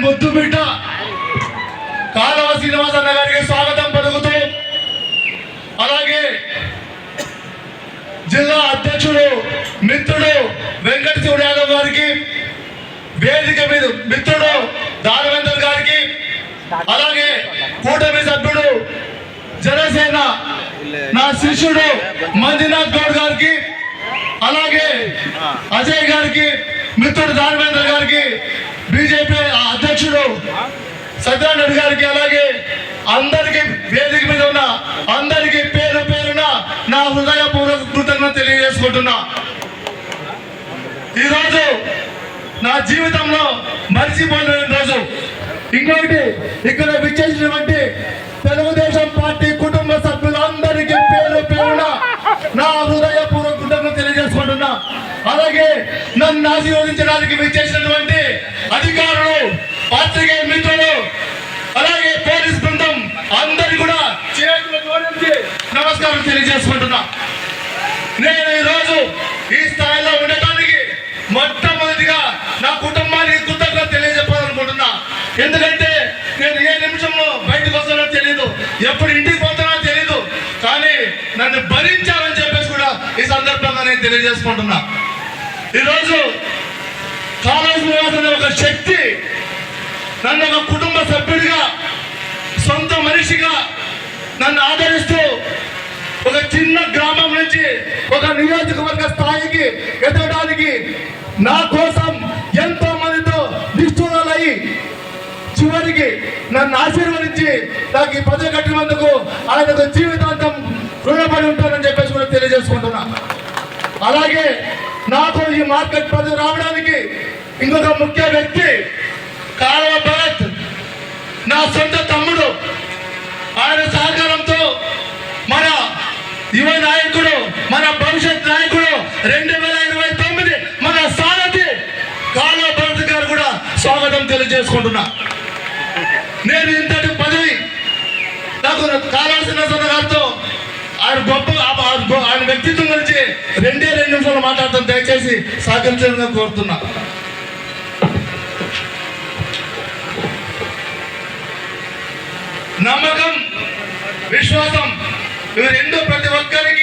ముద్దు బిడ్డ. కాలవ శ్రీనివాస అన్న గారికి స్వాగతం పలుకుతూ అలాగే జిల్లా అధ్యక్షుడు మిత్రుడు వెంకట శివుడు యాదవ్ గారికి వేదిక మీద మిత్రుడు దానవేందర్ గారికి అలాగే కూటమి సభ్యుడు జనసేన నా శిష్యుడు మంజునాథ్ గౌడ్ గారికి అలాగే అజయ్ గారికి మిత్రుడు దానవేంద్ర గారికి బీజేపీ అధ్యక్షుడు సత్యనారాయణ రెడ్డి గారికి అలాగే అందరికి వేదిక మీద ఉన్న అందరికి పేరు పేరున నా హృదయపూర్వక కృతజ్ఞత తెలియజేసుకుంటున్నా. ఈరోజు నా జీవితంలో మర్చిపోలేని రోజు. ఇంకొకటి ఇక్కడ విచ్చేసినటువంటి తెలుగుదేశం పార్టీ కుటుంబ సభ్యులందరికీ పేరు పేరున నా హృదయపూర్వక కృతజ్ఞత తెలియజేసుకుంటున్నా. అలాగే నన్ను ఆశీర్వదించడానికి విచ్చేసినటువంటి నమస్కారం తెలియజేసుకుంటున్నా. నేను ఈరోజు ఈ స్థాయిలో ఉండటానికి మొట్టమొదటిగా నా కుటుంబానికి కృతజ్ఞత తెలియజెప్పాలనుకుంటున్నా. ఎందుకంటే నేను ఏ నిమిషంలో బయటకు వస్తానో తెలియదు ఎప్పుడు ఇంటికి పోతానో తెలియదు కానీ నన్ను భరించాలని చెప్పేసి కూడా ఈ సందర్భంగా నేను తెలియజేసుకుంటున్నా. ఈరోజు కాలేజ్ ఒక శక్తి నన్ను ఒక కుటుంబ సభ్యుడిగా సొంత మనిషిగా నన్ను ఆదరిస్తూ ఒక చిన్న గ్రామం నుంచి ఒక నియోజకవర్గ స్థాయికి ఎదగడానికి నా కోసం ఎంతో మందితో నిష్ఠురాలయ్యి చివరికి నన్ను ఆశీర్వదించి నాకు ఈ పదవి కట్టినందుకు ఆయనకు జీవితాంతం రుణపడి ఉంటానని చెప్పేసి కూడా తెలియజేసుకుంటున్నా. అలాగే నాకు ఈ మార్కెట్ పదవి రావడానికి ఇంకొక ముఖ్య వ్యక్తి కాలువ భరత్ నా సొంత తమ్ముడు. నాయకుడు మన భవిష్యత్ నాయకుడు రెండు వేల ఇరవై తొమ్మిది మన సారథి కాలో భరత్ గారు కూడా స్వాగతం తెలియజేసుకుంటున్నా. నేను ఇంతటి పదవి నాకు కావాల్సిన గారితో ఆయన గొప్ప ఆయన వ్యక్తిత్వం గురించి రెండే రెండు నిమిషాలు మాట్లాడతాను దయచేసి సహకరించడం కోరుతున్నా. నమ్మకం విశ్వాసం ఇవి రెండు ప్రతి ఒక్కరికి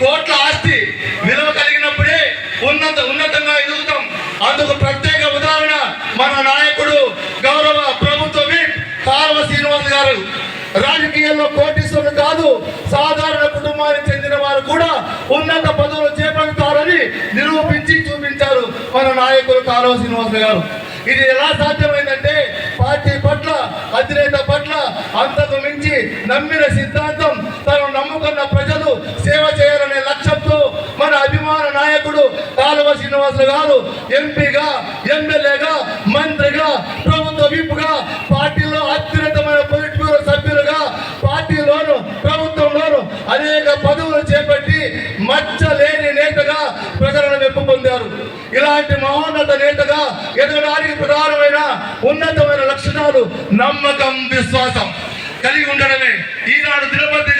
కోట్ల ఆస్తి విలువ కలిగినప్పుడే ఉన్నత ఉన్నతంగా ఎదుగుతాం. అందుకు ప్రత్యేక ఉదాహరణ మన నాయకుడు గౌరవ ప్రభుత్వ విప్ శ్రీనివాస్ గారు. రాజకీయాల్లో కోటీశ్వరులు కాదు సాధారణ కుటుంబానికి చెందిన వారు కూడా ఉన్నత పదవులు చేపడతారని నిరూపించి చూపించారు మన నాయకులు కారవ శ్రీనివాస్ గారు. ఇది ఎలా సాధ్యమైందంటే పార్టీ పట్ల అధినేత పట్ల అంతకు మించి నమ్మిన సిద్ధాంతం ఆలవ శ్రీనివాస శ్రీనివాసులు గారు ఎంపీగా ఎమ్మెల్యేగా మంత్రిగా ప్రభుత్వ విప్పుగా పార్టీలో అత్యున్నతమైన పొలిట్ సభ్యులుగా పార్టీలోను ప్రభుత్వంలోను అనేక పదవులు చేపట్టి మచ్చలేని నేతగా ప్రజలను మెప్పు పొందారు. ఇలాంటి మహోన్నత నేతగా ఎదగడానికి ప్రధానమైన ఉన్నతమైన లక్షణాలు నమ్మకం విశ్వాసం కలిగి ఉండడమే. ఈనాడు తిరుపతి